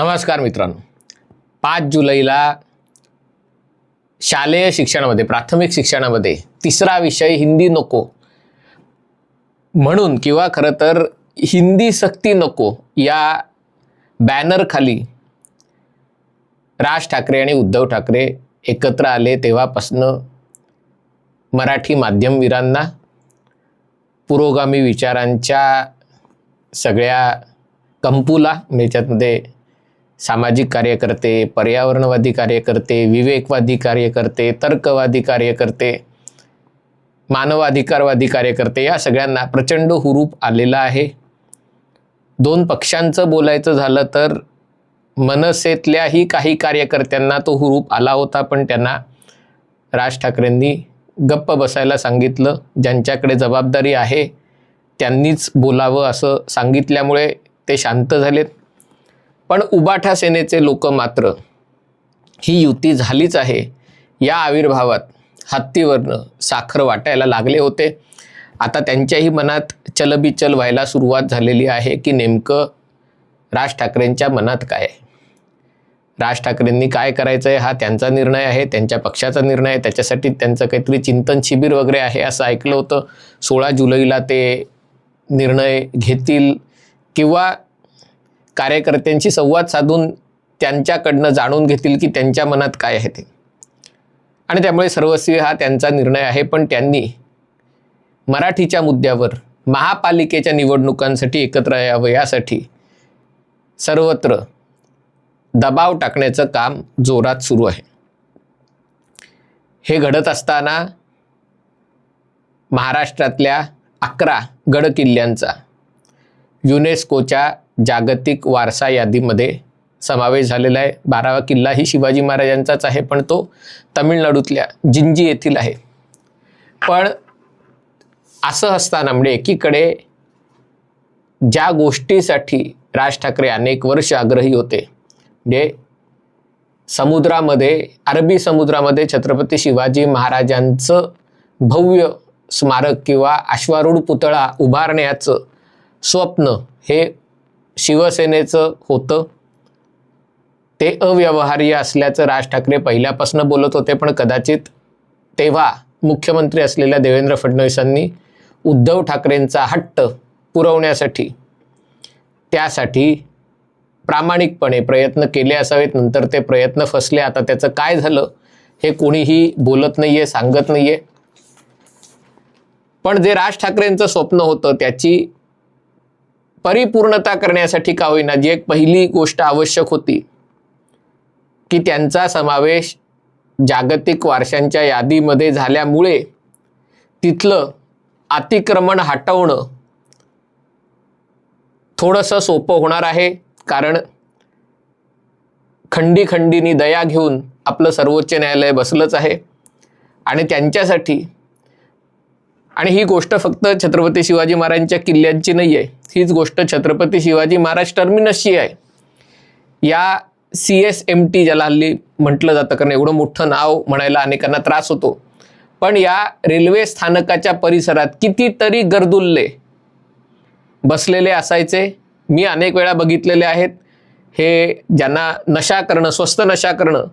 नमस्कार मित्रांनो. पाच जुलैला शालेय शिक्षणामध्ये प्राथमिक शिक्षणामध्ये तिसरा विषय हिंदी नको. म्हणून किंवा खरं तर हिंदी सक्ती नको या बॅनरखाली राज ठाकरे आणि उद्धव ठाकरे एकत्र आले तेव्हापासनं मराठी माध्यमवीरांना पुरोगामी विचारांच्या सगळ्या कंपूला म्हणजे याच्यामध्ये सामाजिक कार्यकर्ते पर्यावरणवादी कार्यकर्ते विवेकवादी कार्यकर्ते तर्कवादी कार्यकर्ते मानवाधिकारवादी कार्यकर्ते या सगळ्यांना प्रचंड हुरूप आलेला आहे. दोन पक्षांचं बोलायचं झालं तर मनसेतल्याही काही कार्यकर्त्यांना तो हुरूप आला होता पण त्यांना राज ठाकरेंनी गप्प बसायला सांगितलं. ज्यांच्याकडे जबाबदारी आहे त्यांनीच बोलावं असं सांगितल्यामुळे ते शांत झालेत. पण उबाठा सेनेचे लोक मात्र ही युती झालीच आहे. या आविर्भावात हत्तीवरनं साखर वाटायला लागले होते. आता त्यांच्याही मनात चलबिचल व्हायला सुरुवात झालेली आहे की नेमकं राज ठाकरेंच्या मनात काय आहे? राज ठाकरेंनी काय करायचं आहे हा त्यांचा निर्णय आहे त्यांच्या पक्षाचा निर्णय आहे त्याच्यासाठी त्यांचं काहीतरी चिंतन शिबिर वगैरे आहे असं ऐकलं होतं. सोळा जुलैला ते निर्णय घेतील किंवा कार्यकर्त्यांशी संवाद साधून त्यांच्याकडनं जाणून घेतील की त्यांच्या मनात काय आहे ते. आणि त्यामुळे सर्वस्वी हा त्यांचा निर्णय आहे पण त्यांनी मराठीच्या मुद्द्यावर महापालिकेच्या निवडणुकांसाठी एकत्र यावं यासाठी सर्वत्र दबाव टाकण्याचं काम जोरात सुरू आहे. हे घडत असताना महाराष्ट्रातल्या अकरा गडकिल्ल्यांचा युनेस्कोच्या जागतिक वारसा यादीमध्ये समावेश झालेला आहे. बारावा किल्ला ही शिवाजी महाराजांचाच आहे पण तो तमिळनाडूतल्या जिंजी येथील आहे. पण असं असताना म्हणजे एकीकडे ज्या गोष्टीसाठी राज ठाकरे अनेक वर्ष आग्रही होते म्हणजे समुद्रामध्ये अरबी समुद्रामध्ये छत्रपती शिवाजी महाराजांचं भव्य स्मारक किंवा अश्वारूढ पुतळा उभारण्याचं स्वप्न हे शिवसेनेचं होतं. ते अव्यवहार्य असल्याचं राज ठाकरे पहिल्यापासून बोलत होते पण कदाचित तेव्हा मुख्यमंत्री असलेल्या देवेंद्र फडणवीसांनी उद्धव ठाकरेंचा हट्ट पुरवण्यासाठी त्यासाठी प्रामाणिकपणे प्रयत्न केले असावेत. नंतर ते प्रयत्न फसले. आता त्याचं काय झालं हे कोणीही बोलत नाही आहे सांगत नाही आहे पण जे राज ठाकरेंचं स्वप्न होतं त्याची परिपूर्णता करण्यासाठी का होईना जी एक पहिली गोष्ट आवश्यक होती की त्यांचा समावेश जागतिक वारशांच्या यादीमध्ये झाल्यामुळे तिथलं अतिक्रमण हटवणं थोडंसं सोपं होणार आहे. कारण खंडी खंडीनी दया घेऊन आपलं सर्वोच्च न्यायालय बसलंच आहे. आणि त्यांच्यासाठी आणि ही गोष्ट फक्त छत्रपती शिवाजी महाराजांच्या किल्ल्यांची नाही आहे. हीच गोष्ट छत्रपती शिवाजी महाराज टर्मिनसची आहे. या सी एस एम टी ज्याला हल्ली म्हटलं जातं कारण एवढं मोठं नाव म्हणायला अनेकांना त्रास होतो. पण या रेल्वे स्थानकाच्या परिसरात कितीतरी गर्दुल्ले बसलेले असायचे. मी अनेक वेळा बघितलेले आहेत. हे ज्यांना नशा करणं स्वस्त नशा करणं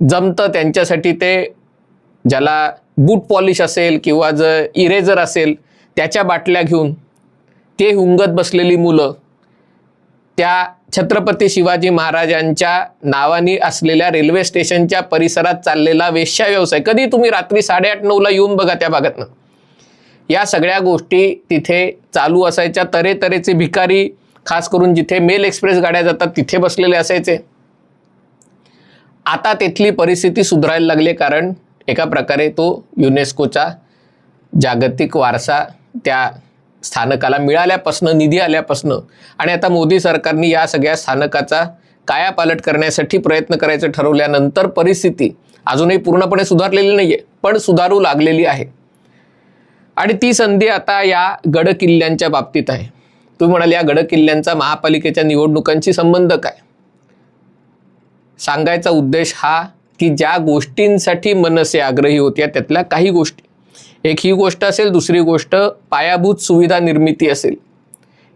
जमतं त्यांच्यासाठी ते ज्याला बूट पॉलिश असेल किंवा जर इरेझर असेल त्याच्या बाटल्या घेऊन ते हुंगत बसलेली मुलं त्या छत्रपती शिवाजी महाराजांच्या नावाने असलेल्या रेल्वे स्टेशनच्या परिसरात चाललेला वेश्या व्यवसाय. कधी तुम्ही रात्री साडेआठ नऊला येऊन बघा त्या भागातनं. या सगळ्या गोष्टी तिथे चालू असायच्या. तऱ्हेतऱ्हेचे भिकारी खास करून जिथे मेल एक्सप्रेस गाड्या जातात तिथे बसलेले असायचे. आता तिथली परिस्थिती सुधारायला लागली कारण एका प्रकारे तो युनेस्कोचा जागतिक वारसा त्या स्थानकाला मिळाल्यापासनं निधी आल्यापासनं आणि आता मोदी सरकारने या सगळ्या स्थानकाचा कायापालट करण्यासाठी प्रयत्न करायचं ठरवल्यानंतर परिस्थिती अजूनही पूर्णपणे सुधारलेली नाही आहे पण सुधारू लागलेली आहे. आणि ती संधी आता या गड किल्ल्यांच्या बाबतीत आहे. तुम्ही म्हणाल या गड किल्ल्यांचा महापालिकेच्या निवडणुकांशी संबंध काय? सांगायचा उद्देश हा की ज्या गोष्टींसाठी मनसे आग्रही होत्या त्यातल्या काही गोष्टी. एक ही गोष्ट असेल दुसरी गोष्ट पायाभूत सुविधा निर्मिती असेल.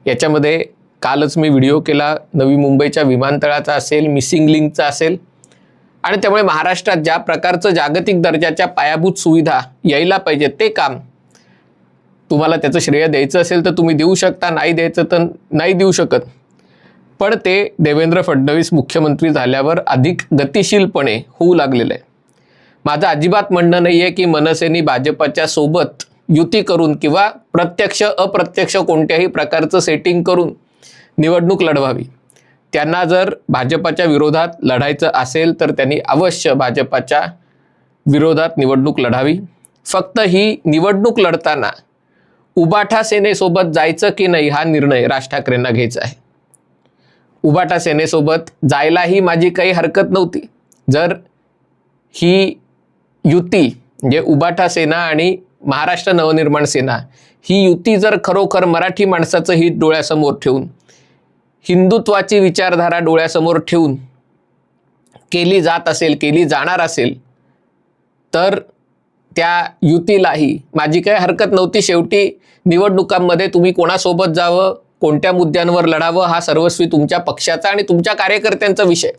याच्यामध्ये कालच मी व्हिडिओ केला नवी मुंबईच्या विमानतळाचा असेल मिसिंग लिंकचा असेल. आणि त्यामुळे महाराष्ट्रात ज्या प्रकारचं जागतिक दर्जाच्या पायाभूत सुविधा यायला पाहिजे ते काम. तुम्हाला त्याचं श्रेय द्यायचं असेल तर तुम्ही देऊ शकता नाही द्यायचं तर नाही देऊ शकत. पण ते देवेंद्र फडणवीस मुख्यमंत्री झाल्यावर अधिक गतिशीलपणे होऊ लागलेलं आहे माझं अजिबात म्हणणं नाही आहे की मनसेनी भाजपच्या सोबत युती करून किंवा प्रत्यक्ष अप्रत्यक्ष कोणत्याही प्रकारचं सेटिंग करून निवडणूक लढवावी. त्यांना जर भाजपाच्या विरोधात लढायचं असेल तर त्यांनी अवश्य भाजपाच्या विरोधात निवडणूक लढावी. फक्त ही निवडणूक लढताना उबाठा सेनेसोबत जायचं की नाही हा निर्णय राज ठाकरेंना घ्यायचा आहे. उबाठा सेनेसोबत जायलाही माझी काही हरकत नव्हती. जर ही युती म्हणजे उबाठा सेना आणि महाराष्ट्र नवनिर्माण सेना ही युती जर खरोखर मराठी माणसाचं हित डोळ्यासमोर ठेवून हिंदुत्वाची विचारधारा डोळ्यासमोर ठेवून केली जात असेल केली जाणार असेल तर त्या युतीलाही माझी काही हरकत नव्हती. शेवटी निवडणुकांमध्ये तुम्ही कोणासोबत जावं कोणत्या मुद्द्यांवर लढावं हा सर्वस्वी तुमच्या पक्षाचा आणि तुमच्या कार्यकर्त्यांचा विषय.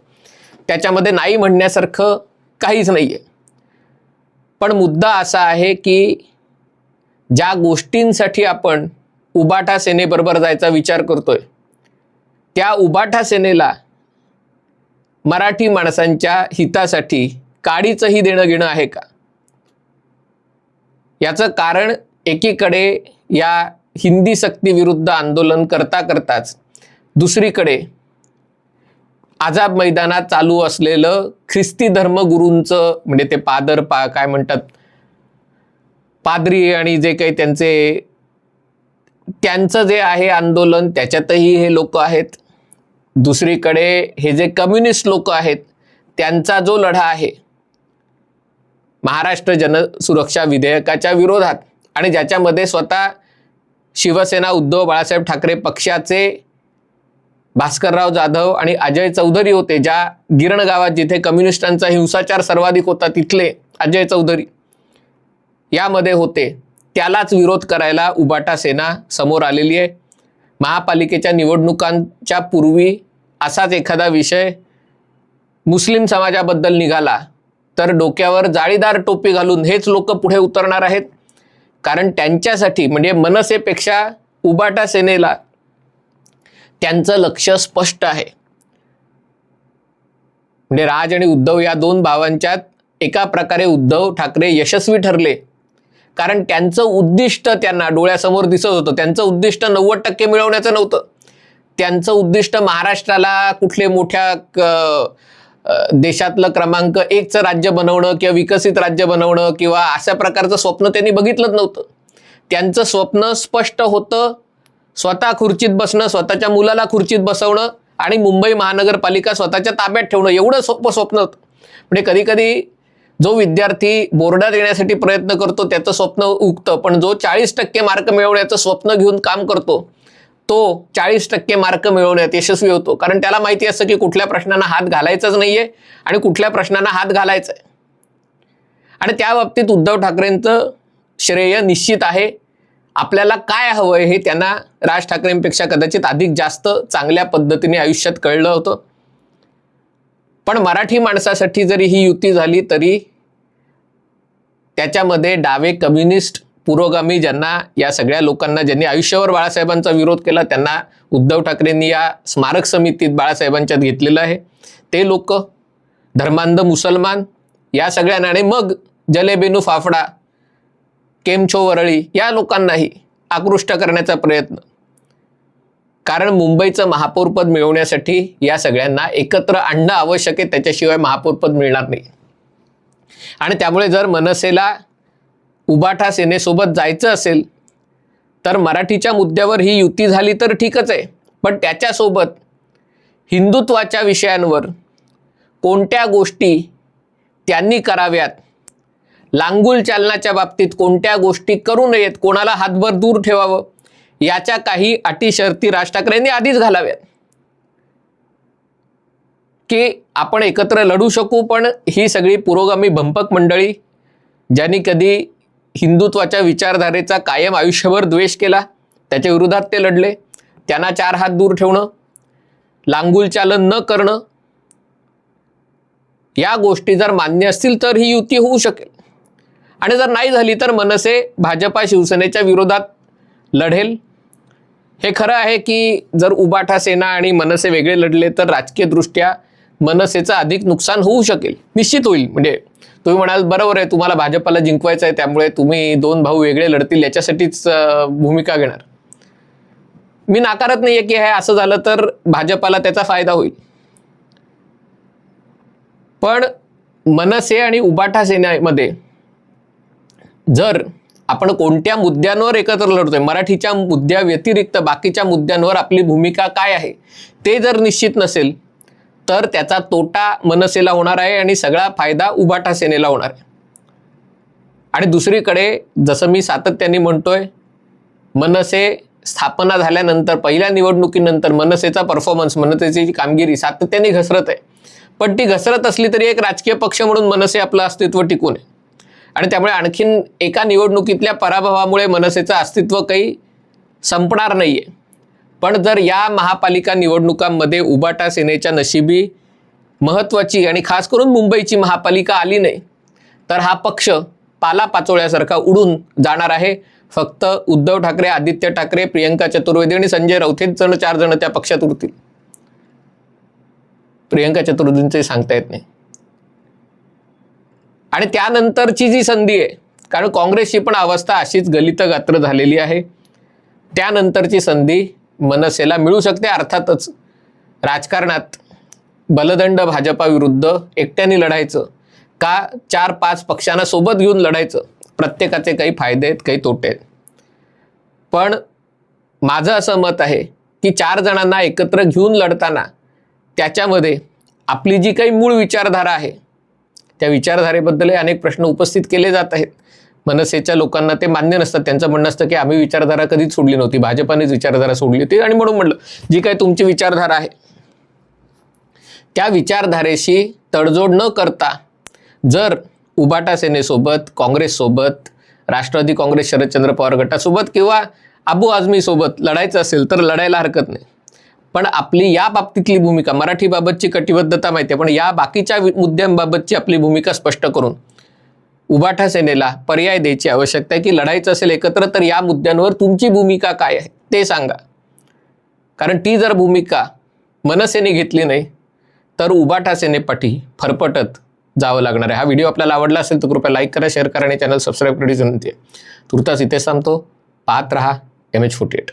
त्याच्यामध्ये नाही म्हणण्यासारखं काहीच नाही आहे पण मुद्दा असा आहे की ज्या गोष्टींसाठी आपण उबाठा सेनेबरोबर जायचा विचार करतोय त्या उबाठा सेनेला मराठी माणसांच्या हितासाठी काडीचंही देणं घेणं आहे का? याचं कारण एकीकडे या हिंदी सक्तीविरुद्ध आंदोलन करता करताच दुसरीकडे आझाद मैदानात चालू असलेलं ख्रिस्ती धर्मगुरूंचं म्हणजे ते पादर पा काय म्हणतात? पादरी आणि जे काही त्यांचे त्यांचं जे आहे आंदोलन त्याच्यातही हे लोक आहेत. दुसरीकडे हे जे कम्युनिस्ट लोक आहेत त्यांचा जो लढा आहे महाराष्ट्र जनसुरक्षा विधेयकाच्या विरोधात आणि ज्याच्यामध्ये स्वतः शिवसेना उद्धव बाळासाहेब ठाकरे पक्षाचे भास्करराव जाधव आणि अजय चौधरी होते ज्या गिरण गावात जिथे कम्युनिस्टांचा हिंसाचार सर्वाधिक होता तिथले अजय चौधरी यामध्ये होते. त्यालाच विरोध करायला उबाटा सेना समोर आलेली आहे. महापालिकेच्या निवडणुकांच्या पूर्वी असाच एखादा विषय मुस्लिम समाजाबद्दल निघाला तर डोक्यावर जाळीदार टोपी घालून हेच लोक पुढे उतरणार आहेत. कारण त्यांच्यासाठी म्हणजे मनसेपेक्षा उबाटा सेनेला त्यांचं लक्ष स्पष्ट आहे. म्हणजे राज आणि उद्धव या दोन भावांच्यात एका प्रकारे उद्धव ठाकरे यशस्वी ठरले. कारण त्यांचं उद्दिष्ट त्यांना डोळ्यासमोर दिसत होतं. त्यांचं उद्दिष्ट नव्वद टक्के मिळवण्याचं नव्हतं. त्यांचं उद्दिष्ट महाराष्ट्राला कुठले मोठ्या देशातलं क्रमांक एकचं राज्य बनवणं किंवा विकसित राज्य बनवणं किंवा अशा प्रकारचं स्वप्न त्यांनी बघितलंच नव्हतं. त्यांचं स्वप्न स्पष्ट होतं स्वतः खुर्चीत बसणं स्वतःच्या मुलाला खुर्चीत बसवणं आणि मुंबई महानगरपालिका स्वतःच्या ताब्यात ठेवणं एवढं सोपं स्वप्न होतं. म्हणजे कधी कधी जो विद्यार्थी बोर्डात येण्यासाठी प्रयत्न करतो त्याचं स्वप्न उगतं. पण जो चाळीस टक्के मार्क मिळवण्याचं स्वप्न घेऊन काम करतो तो चाळीस टक्के मार्क मिळवण्यात यशस्वी होतो. कारण त्याला माहिती असतं की कुठल्या प्रश्नांना हात घालायचाच नाहीये आणि कुठल्या प्रश्नांना हात घालायचा आहे आणि त्या बाबतीत उद्धव ठाकरेंचं श्रेय निश्चित आहे. आपल्याला काय हवंय हे त्यांना राज ठाकरेंपेक्षा कदाचित अधिक जास्त चांगल्या पद्धतीने आयुष्यात कळलं होतं. पण मराठी माणसासाठी जरी ही युती झाली तरी त्याच्यामध्ये डावे कम्युनिस्ट पुरोगामी ज्यांना या सगळ्या लोकांना ज्यांनी आयुष्यावर बाळासाहेबांचा विरोध केला त्यांना उद्धव ठाकरेंनी या स्मारक समितीत बाळासाहेबांच्यात घेतलेलं आहे. ते लोक धर्मांध मुसलमान या सगळ्यांना आणि मग जलेबेनू फाफडा केमछो वरळी या लोकांनाही आकृष्ट करण्याचा प्रयत्न. कारण मुंबईचं महापौरपद मिळवण्यासाठी या सगळ्यांना एकत्र आणणं आवश्यक आहे त्याच्याशिवाय महापौरपद मिळणार नाही. आणि त्यामुळे जर मनसेला उबाठा सेनेसोबत जायचं असेल तर मराठीच्या मुद्द्यावर ही युती झाली तर ठीकच आहे. पण त्याच्यासोबत हिंदुत्वाच्या विषयांवर कोणत्या गोष्टी त्यांनी कराव्यात लांगुल चालनाच्या बाबतीत कोणत्या गोष्टी करू नयेत कोणाला हातभर दूर ठेवावं याच्या काही अटी शर्ती राज ठाकरेंनी आधीच घालाव्यात. की आपण एकत्र लढू शकू पण ही सगळी पुरोगामी भंपक मंडळी ज्यांनी कधी हिंदुत्वाच्या विचारधारेचा कायम आयुष्यभर द्वेष केला. त्याच्या विरोधात ते लढले. त्यांना चार हात दूर ठेवणं लांगुलचालन न करणं या गोष्टी जर मान्य असतील तर ही युती होऊ शकेल. आणि जर नाही झाली तर मनसे भाजपा शिवसेनेच्या विरोधात लढेल. हे खरं आहे की जर उबाठा सेना आणि मनसे वेगळे लढले तर राजकीयदृष्ट्या मनसेचं अधिक नुकसान होऊ शकेल. निश्चित होईल. म्हणजे तुम्ही म्हणाल बरोबर आहे तुम्हाला भाजपाला जिंकवायचं आहे त्यामुळे तुम्ही दोन भाऊ वेगळे लढतील याच्यासाठीच भूमिका घेणार. मी नाकारत नाहीये की हे असं झालं तर भाजपाला त्याचा फायदा होईल. पण मनसे आणि उबाठा सेनेमध्ये जर आपण कोणत्या मुद्द्यांवर एकत्र लढतोय मराठीच्या मुद्द्या व्यतिरिक्त बाकीच्या मुद्द्यांवर आपली भूमिका काय आहे ते जर निश्चित नसेल तर त्याचा तोटा मनसेला होणार आहे आणि सगळा फायदा उबाठा सेनेला होणार आहे. आणि दुसरीकडे जसं मी सातत्याने म्हणतोय मनसे स्थापना झाल्यानंतर पहिल्या निवडणुकीनंतर मनसेचा परफॉर्मन्स मनसेची कामगिरी सातत्याने घसरत आहे. पण ती घसरत असली तरी एक राजकीय पक्ष म्हणून मनसे आपलं अस्तित्व टिकून आहे. आणि त्यामुळे आणखीन एका निवडणुकीतल्या पराभवामुळे मनसेचं अस्तित्व काही संपणार नाही आहे पण जर या महापालिका निवडणुकांमध्ये उबाटा सेनेच्या नशिबी महत्त्वाची आणि खास करून मुंबईची महापालिका आली नाही तर हा पक्ष पाला पाचोळ्यासारखा उडून जाणार आहे. फक्त उद्धव ठाकरे आदित्य ठाकरे प्रियंका चतुर्वेदी आणि संजय राऊत हेच जण चार जण त्या पक्षात उरतील प्रियंका चतुर्वेदींचे सांगता येत नाही. आणि त्यानंतरची जी संधी आहे कारण काँग्रेसची पण अवस्था अशीच गलित गात्र झालेली आहे. त्यानंतरची संधी मनसेला मिळू शकते अर्थातच. राजकारणात बलदंड भाजपाविरुद्ध एकट्याने लढायचं का चार पाच पक्षांना सोबत घेऊन लढायचं प्रत्येकाचे काही फायदे आहेत काही तोटे आहेत. पण माझं असं मत आहे की चार जणांना एकत्र घेऊन लढताना त्याच्यामध्ये आपली जी काही मूळ विचारधारा आहे त्या विचारधारेबद्दलही अनेक प्रश्न उपस्थित केले जात आहेत. मनसेच्या लोकांना ते मान्य नसतात. त्यांचं म्हणणं असतं की आम्ही विचारधारा कधीच सोडली नव्हती. भाजपानेच विचारधारा सोडली होती आणि म्हणून म्हणलं. जी काय तुमची विचारधारा आहे त्या विचारधारेशी तडजोड न करता जर उबाटा सेनेसोबत काँग्रेससोबत राष्ट्रवादी काँग्रेस शरदचंद्र पवार गटासोबत किंवा अबू आझमीसोबत लढायचं असेल तर लढायला हरकत नाही. पण आपली या बाबतीतली भूमिका मराठीबाबतची कटिबद्धता माहिती आहे पण या बाकीच्या मुद्द्यांबाबतची आपली भूमिका स्पष्ट करून उबाठा सेनेला पर्याय द्यायची आवश्यकता आहे की लढायचं असेल एकत्र तर या मुद्द्यांवर तुमची भूमिका काय आहे ते सांगा. कारण ती जर भूमिका मनसेने घेतली नाही तर उबाठा सेनेपाठी फरफटत जावं लागणार आहे. हा व्हिडिओ आपल्याला आवडला असेल तर कृपया लाईक करा शेअर करा आणि चॅनल सबस्क्राईब करण्याची विनंती आहे. तुर्तास इथेच सांगतो पाहत रहा एम एच फोर्टी एट